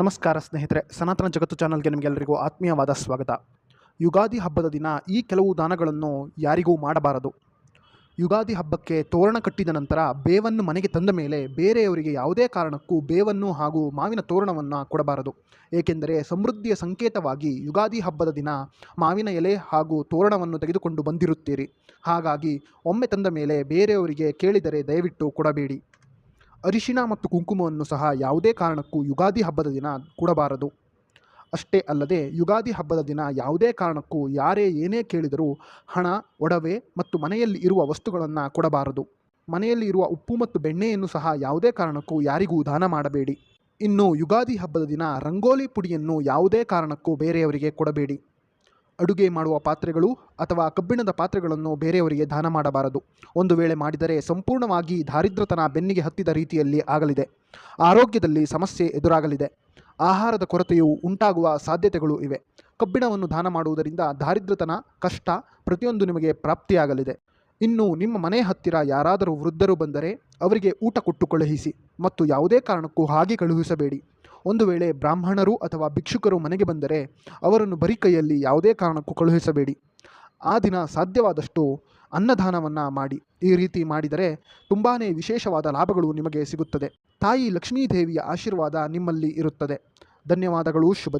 ನಮಸ್ಕಾರ ಸ್ನೇಹಿತರೆ, ಸನಾತನ ಜಗತ್ತು ಚಾನಲ್ಗೆ ನಿಮಗೆಲ್ಲರಿಗೂ ಆತ್ಮೀಯವಾದ ಸ್ವಾಗತ. ಯುಗಾದಿ ಹಬ್ಬದ ದಿನ ಈ ಕೆಲವು ದಾನಗಳನ್ನು ಯಾರಿಗೂ ಮಾಡಬಾರದು. ಯುಗಾದಿ ಹಬ್ಬಕ್ಕೆ ತೋರಣ ಕಟ್ಟಿದ ನಂತರ ಬೇವನ್ನು ಮನೆಗೆ ತಂದ ಮೇಲೆ ಬೇರೆಯವರಿಗೆ ಯಾವುದೇ ಕಾರಣಕ್ಕೂ ಬೇವನ್ನು ಹಾಗೂ ಮಾವಿನ ತೋರಣವನ್ನು ಕೊಡಬಾರದು. ಏಕೆಂದರೆ ಸಮೃದ್ಧಿಯ ಸಂಕೇತವಾಗಿ ಯುಗಾದಿ ಹಬ್ಬದ ದಿನ ಮಾವಿನ ಎಲೆ ಹಾಗೂ ತೋರಣವನ್ನು ತೆಗೆದುಕೊಂಡು ಬಂದಿರುತ್ತೀರಿ. ಹಾಗಾಗಿ ಒಮ್ಮೆ ತಂದ ಮೇಲೆ ಬೇರೆಯವರಿಗೆ ಕೇಳಿದರೆ ದಯವಿಟ್ಟು ಕೊಡಬೇಡಿ. ಅರಿಶಿಣ ಮತ್ತು ಕುಂಕುಮವನ್ನು ಸಹ ಯಾವುದೇ ಕಾರಣಕ್ಕೂ ಯುಗಾದಿ ಹಬ್ಬದ ದಿನ ಕೊಡಬಾರದು. ಅಷ್ಟೇ ಅಲ್ಲದೆ ಯುಗಾದಿ ಹಬ್ಬದ ದಿನ ಯಾವುದೇ ಕಾರಣಕ್ಕೂ ಯಾರೇ ಏನೇ ಕೇಳಿದರೂ ಹಣ, ಒಡವೆ ಮತ್ತು ಮನೆಯಲ್ಲಿ ಇರುವ ವಸ್ತುಗಳನ್ನು ಕೊಡಬಾರದು. ಮನೆಯಲ್ಲಿ ಇರುವ ಉಪ್ಪು ಮತ್ತು ಬೆಣ್ಣೆಯನ್ನು ಸಹ ಯಾವುದೇ ಕಾರಣಕ್ಕೂ ಯಾರಿಗೂ ದಾನ ಮಾಡಬೇಡಿ. ಇನ್ನು ಯುಗಾದಿ ಹಬ್ಬದ ದಿನ ರಂಗೋಲಿ ಪುಡಿಯನ್ನು ಯಾವುದೇ ಕಾರಣಕ್ಕೂ ಬೇರೆಯವರಿಗೆ ಕೊಡಬೇಡಿ. ಅಡುಗೆ ಮಾಡುವ ಪಾತ್ರೆಗಳು ಅಥವಾ ಕಬ್ಬಿಣದ ಪಾತ್ರೆಗಳನ್ನು ಬೇರೆಯವರಿಗೆ ದಾನ ಮಾಡಬಾರದು. ಒಂದು ವೇಳೆ ಮಾಡಿದರೆ ಸಂಪೂರ್ಣವಾಗಿ ದಾರಿದ್ರತನ ಬೆನ್ನಿಗೆ ಹತ್ತಿದ ರೀತಿಯಲ್ಲಿ ಆಗಲಿದೆ. ಆರೋಗ್ಯದಲ್ಲಿ ಸಮಸ್ಯೆ ಎದುರಾಗಲಿದೆ. ಆಹಾರದ ಕೊರತೆಯು ಉಂಟಾಗುವ ಸಾಧ್ಯತೆಗಳು ಇವೆ. ಕಬ್ಬಿಣವನ್ನು ದಾನ ಮಾಡುವುದರಿಂದ ದಾರಿದ್ರತನ ಕಷ್ಟ ಪ್ರತಿಯೊಂದು ನಿಮಗೆ ಪ್ರಾಪ್ತಿಯಾಗಲಿದೆ. ಇನ್ನು ನಿಮ್ಮ ಮನೆ ಹತ್ತಿರ ಯಾರಾದರೂ ವೃದ್ಧರು ಬಂದರೆ ಅವರಿಗೆ ಊಟ ಕೊಟ್ಟು ಕಳುಹಿಸಿ ಮತ್ತು ಯಾವುದೇ ಕಾರಣಕ್ಕೂ ಹಾಗೆ ಕಳುಹಿಸಬೇಡಿ. ಒಂದು ವೇಳೆ ಬ್ರಾಹ್ಮಣರು ಅಥವಾ ಭಿಕ್ಷುಕರು ಮನೆಗೆ ಬಂದರೆ ಅವರನ್ನು ಬರಿ ಕೈಯಲ್ಲಿ ಯಾವುದೇ ಕಾರಣಕ್ಕೂ ಕಳುಹಿಸಬೇಡಿ. ಆ ದಿನ ಸಾಧ್ಯವಾದಷ್ಟು ಅನ್ನದಾನವನ್ನು ಮಾಡಿ. ಈ ರೀತಿ ಮಾಡಿದರೆ ತುಂಬಾ ವಿಶೇಷವಾದ ಲಾಭಗಳು ನಿಮಗೆ ಸಿಗುತ್ತದೆ. ತಾಯಿ ಲಕ್ಷ್ಮೀದೇವಿಯ ಆಶೀರ್ವಾದ ನಿಮ್ಮಲ್ಲಿ ಇರುತ್ತದೆ. ಧನ್ಯವಾದಗಳು. ಶುಭ